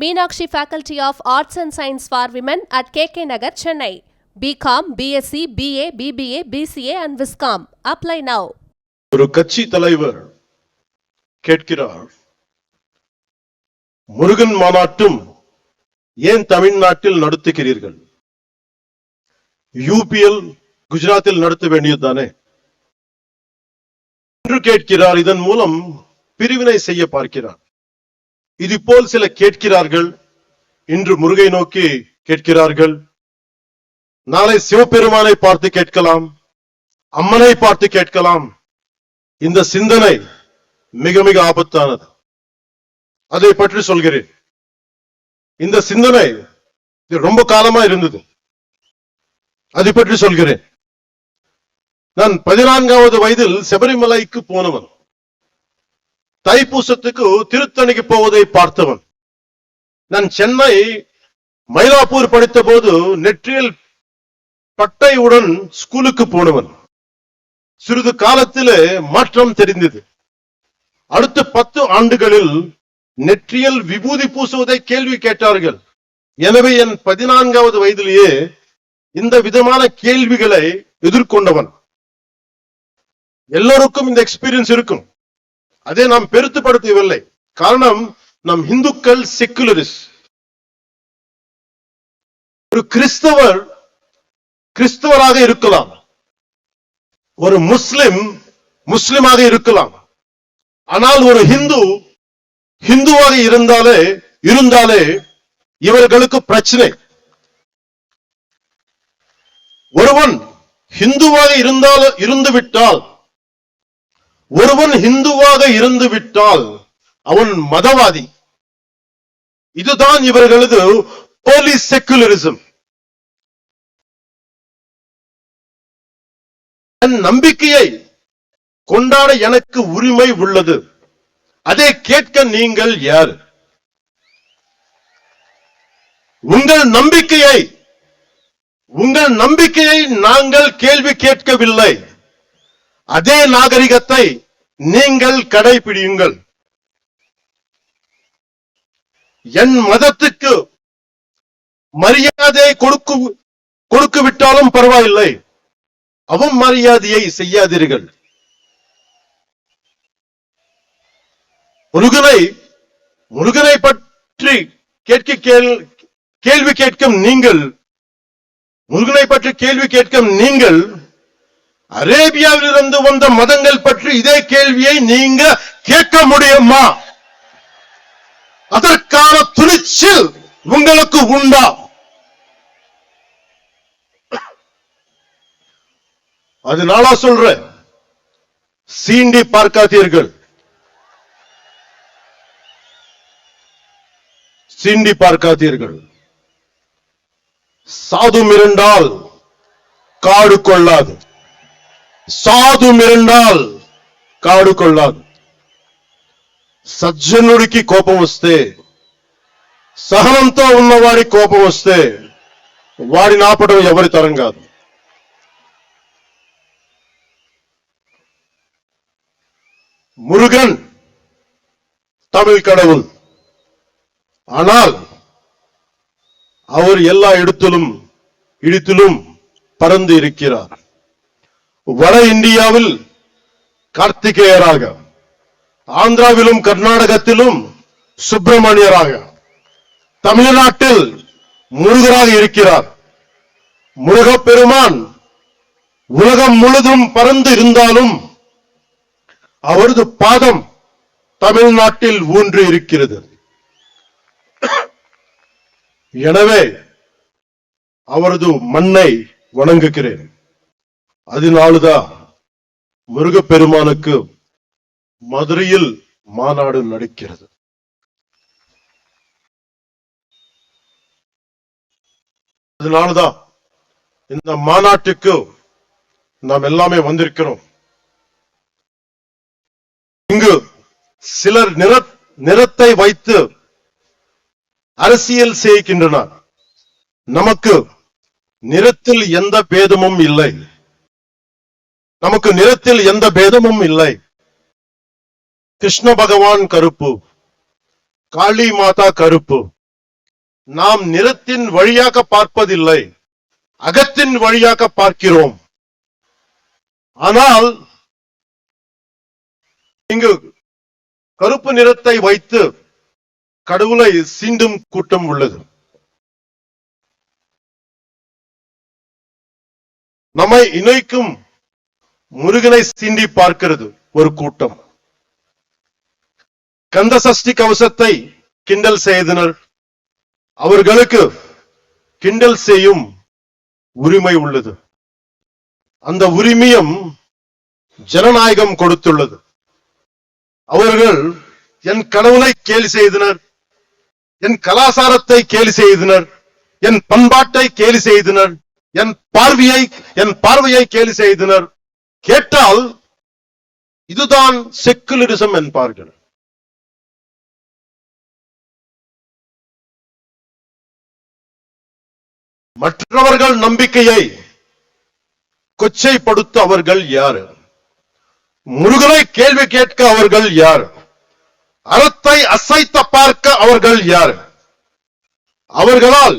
Meenakshi faculty of arts and science for women at K K Nagar Chennai BCom BSc BA BBA BCA and viscom apply now ஒரு கட்சி தலைவர் கேட்கிறார் முருகன் மாநாட்டும் ஏன் தமிழ்நாட்டில் நடத்துகிறீர்கள்? UPL குஜராத்தில் நடத்த வேண்டியதுதானே? என்று கேட்கிறார். இதன் மூலம் பிரிவினை செய்ய பார்க்கிறார். இது போல் சில கேட்கிறார்கள். இன்று முருகை நோக்கி கேட்கிறார்கள். நாளை சிவபெருமானை பார்த்து கேட்கலாம். அம்மனை பார்த்து கேட்கலாம். இந்த சிந்தனை மிக மிக ஆபத்தானது. அதை பற்றி சொல்கிறேன். இந்த சிந்தனை இது ரொம்ப காலமா இருந்தது. அதை பற்றி சொல்கிறேன். நான் பதினான்காவது வயதில் சபரிமலைக்கு போனவன். தைப்பூசத்துக்கு திருத்தணிக்கு போவதை பார்த்தவன். நான் சென்னை மயிலாப்பூர் படித்த போது நெற்றியில் பட்டையுடன் ஸ்கூலுக்கு போனவன். சிறிது காலத்திலே மாற்றம் தெரிந்தது. அடுத்த பத்து ஆண்டுகளில் நெற்றியில் விபூதி பூசுவதை கேள்வி கேட்டார்கள். எனவே என் பதினான்காவது வயதிலேயே இந்த விதமான கேள்விகளை எதிர்கொண்டவன். எல்லோருக்கும் இந்த எக்ஸ்பீரியன்ஸ் இருக்கும். அதை நாம் பெருத்துப்படுத்தவில்லை. காரணம் நம் இந்துக்கள் செக்குலரிஸ். ஒரு கிறிஸ்தவர் கிறிஸ்தவராக இருக்கலாம். ஒரு முஸ்லிம் முஸ்லிமாக இருக்கலாம். ஆனால் ஒரு ஹிந்து ஹிந்துவாக இருந்தாலே இருந்தாலே இவர்களுக்கு பிரச்சனை. ஒருவன் ஹிந்துவாக இருந்தால் இருந்து விட்டால் ஒருவன் ஹிந்துவாக இருந்து விட்டால் அவன் மதவாதி. இதுதான் இவர்களது போலீஸ் செக்குலரிசம் என் நம்பிக்கையை கொண்டாட எனக்கு உரிமை உள்ளது. அதை கேட்க நீங்கள் யார்? உங்கள் நம்பிக்கையை உங்கள் நம்பிக்கையை நாங்கள் கேள்வி கேட்கவில்லை. அதே நாகரிகத்தை நீங்கள் கடைபிடியுங்கள். என் மதத்துக்கு மரியாதை கொடுக்கு கொடுக்கு விட்டாலும் பரவாயில்லை. அவன் மரியாதையை செய்யாதீர்கள். முருகனை முருகனை பற்றி கேட்க கேள் கேள்வி கேட்கும் நீங்கள் முருகனை பற்றி கேள்வி கேட்கும் நீங்கள் அரேபியாவிலிருந்து வந்த மதங்கள் பற்றி இதே கேள்வியை நீங்க கேட்க முடியுமா? அதற்கான துணிச்சல் உங்களுக்கு உண்டா? அது நாளா சொல்றேன். சீண்டி பார்க்காதீர்கள். சீண்டி பார்க்காதீர்கள். சாது மிரண்டால் காடு கொள்ளாது. సాధు మిరండాల్ కాడు కొల్లాదు సజ్జనుడికి కోపం వస్తే సహనంతో ఉన్నవాడి కోపం వస్తే వాడిని ఆపడం ఎవరి తరం కాదు முருகன் தமிழ் கடவுள் ஆனால் அவர் எல்லா இடத்திலும் இடத்திலும் பறந்து இருக்கிறார் வட இந்தியாவில் கார்த்திகேயராக ஆந்திராவிலும் கர்நாடகத்திலும் சுப்பிரமணியராக தமிழ்நாட்டில் முருகராக இருக்கிறார். முருகப்பெருமான் உலகம் முழுதும் பறந்து இருந்தாலும் அவரது பாதம் தமிழ்நாட்டில் ஊன்று இருக்கிறது. எனவே அவரது மண்ணை வணங்குகிறேன். அதனாலதான் முருகப்பெருமானுக்கு மதுரையில் மாநாடு நடக்கிறது. அதனாலதான் இந்த மாநாட்டுக்கு நாம் எல்லாமே வந்திருக்கிறோம். இங்கு சிலர் நிற நிறத்தை வைத்து அரசியல் செய்கின்றனர். நமக்கு நிறத்தில் எந்த பேதமும் இல்லை. நமக்கு நிறத்தில் எந்த பேதமும் இல்லை. கிருஷ்ண பகவான் கருப்பு. காளி மாதா கருப்பு. நாம் நிறத்தின் வழியாக பார்ப்பதில்லை. அகத்தின் வழியாக பார்க்கிறோம். ஆனால் இங்கு கருப்பு நிறத்தை வைத்து கடவுளை சீண்டும் கூட்டம் உள்ளது. நம்மை இணைக்கும் முருகனை சீண்டி பார்க்கிறது ஒரு கூட்டம். கந்த சஷ்டி கவசத்தை கிண்டல் செய்தனர். அவர்களுக்கு கிண்டல் செய்யும் உரிமை உள்ளது. அந்த உரிமையும் ஜனநாயகம் கொடுத்துள்ளது. அவர்கள் என் கடவுளை கேலி செய்தனர். என் கலாசாரத்தை கேலி செய்தனர். என் பண்பாட்டை கேலி செய்தனர். என் பார்வையை என் பார்வையை கேலி செய்தனர். கேட்டால் இதுதான் செக்குலரிசம் என்பார்கள். மற்றவர்கள் நம்பிக்கையை கொச்சைப்படுத்த அவர்கள் யார்? முருகனை கேள்வி கேட்க அவர்கள் யார்? அறத்தை அசைத்த பார்க்க அவர்கள் யார்? அவர்களால்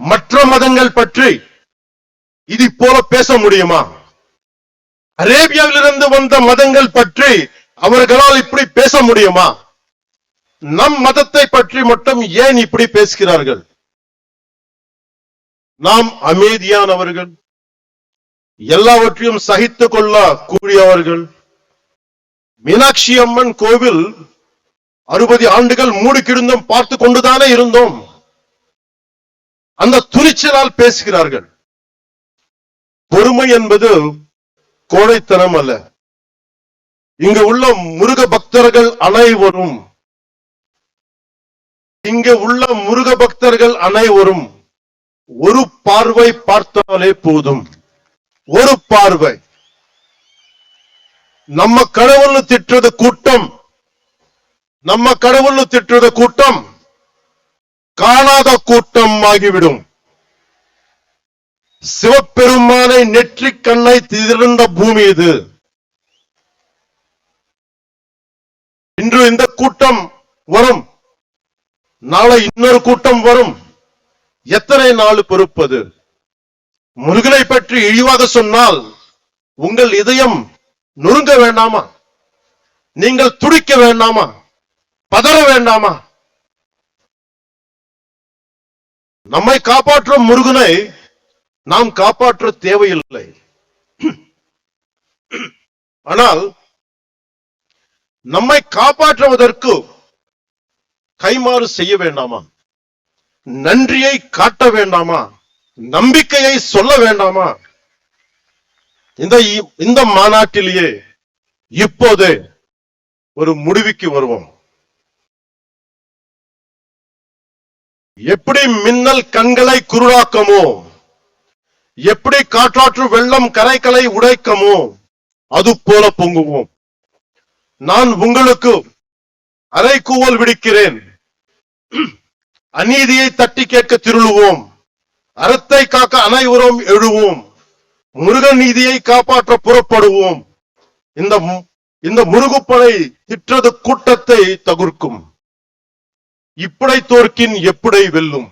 மற்ற மதங்கள் பற்றி இது போல பேச முடியுமா? அரேபியாவிலிருந்து வந்த மதங்கள் பற்றி அவர்களால் இப்படி பேச முடியுமா? நம் மதத்தை பற்றி மட்டும் ஏன் இப்படி பேசுகிறார்கள்? நாம் அமைதியானவர்கள் எல்லாவற்றையும் சகித்துக் கொள்ள கூடியவர்கள். மீனாட்சி அம்மன் கோவில் அறுபது ஆண்டுகள் மூடுக்கிருந்தும் பார்த்து கொண்டுதானே இருந்தோம். அந்த துணிச்சலால் பேசுகிறார்கள். பொறுமை என்பது கோழைத்தனம் அல்ல. இங்க உள்ள முருக பக்தர்கள் அனைவரும் இங்க உள்ள முருக பக்தர்கள் அனைவரும் ஒரு பார்வை பார்த்தாலே போதும். ஒரு பார்வை. நம்ம கடவுள்னு திட்டுறது கூட்டம். நம்ம கடவுள்னு திட்டுறது கூட்டம். காணாத கூட்டம் ஆகிவிடும். சிவபெருமானை நெற்றிக் கண்ணை திறந்த பூமி இது. இன்று இந்த கூட்டம் வரும். நாளை இன்னொரு கூட்டம் வரும். எத்தனை நாள் பொறுப்பது? முருகனை பற்றி இழிவாக சொன்னால் உங்கள் இதயம் நொறுங்க வேண்டாமா? நீங்கள் துடிக்க வேண்டாமா? பதற வேண்டாமா? நம்மை காப்பாற்றும் முருகனை நாம் காப்பாற்ற தேவையில்லை. ஆனால் நம்மை காப்பாற்றுவதற்கு கைமாறு செய்ய வேண்டாமா? நன்றியை காட்ட வேண்டாமா? நம்பிக்கையை சொல்ல வேண்டாமா? இந்த இந்த மாநாட்டிலேயே இப்போது ஒரு முடிவுக்கு வருவோம். எப்படி மின்னல் கண்களை குருடாக்கமோ? எப்படி காற்றாற்று வெள்ளம் கரைகளை உடைக்கமோ அது போல பொங்குவோம். நான் உங்களுக்கு அரைக்கூவல் விடுக்கிறேன். அநீதியை தட்டி கேட்க திருளுவோம். அறத்தை காக்க அனைவரும் எழுவோம். முருகன் நீதியை காப்பாற்ற புறப்படுவோம். இந்த இந்த முருகுப்படை திற்றது கூட்டத்தை தகுர்க்கும். இப்படை தோற்கின் எப்படி வெல்லும்?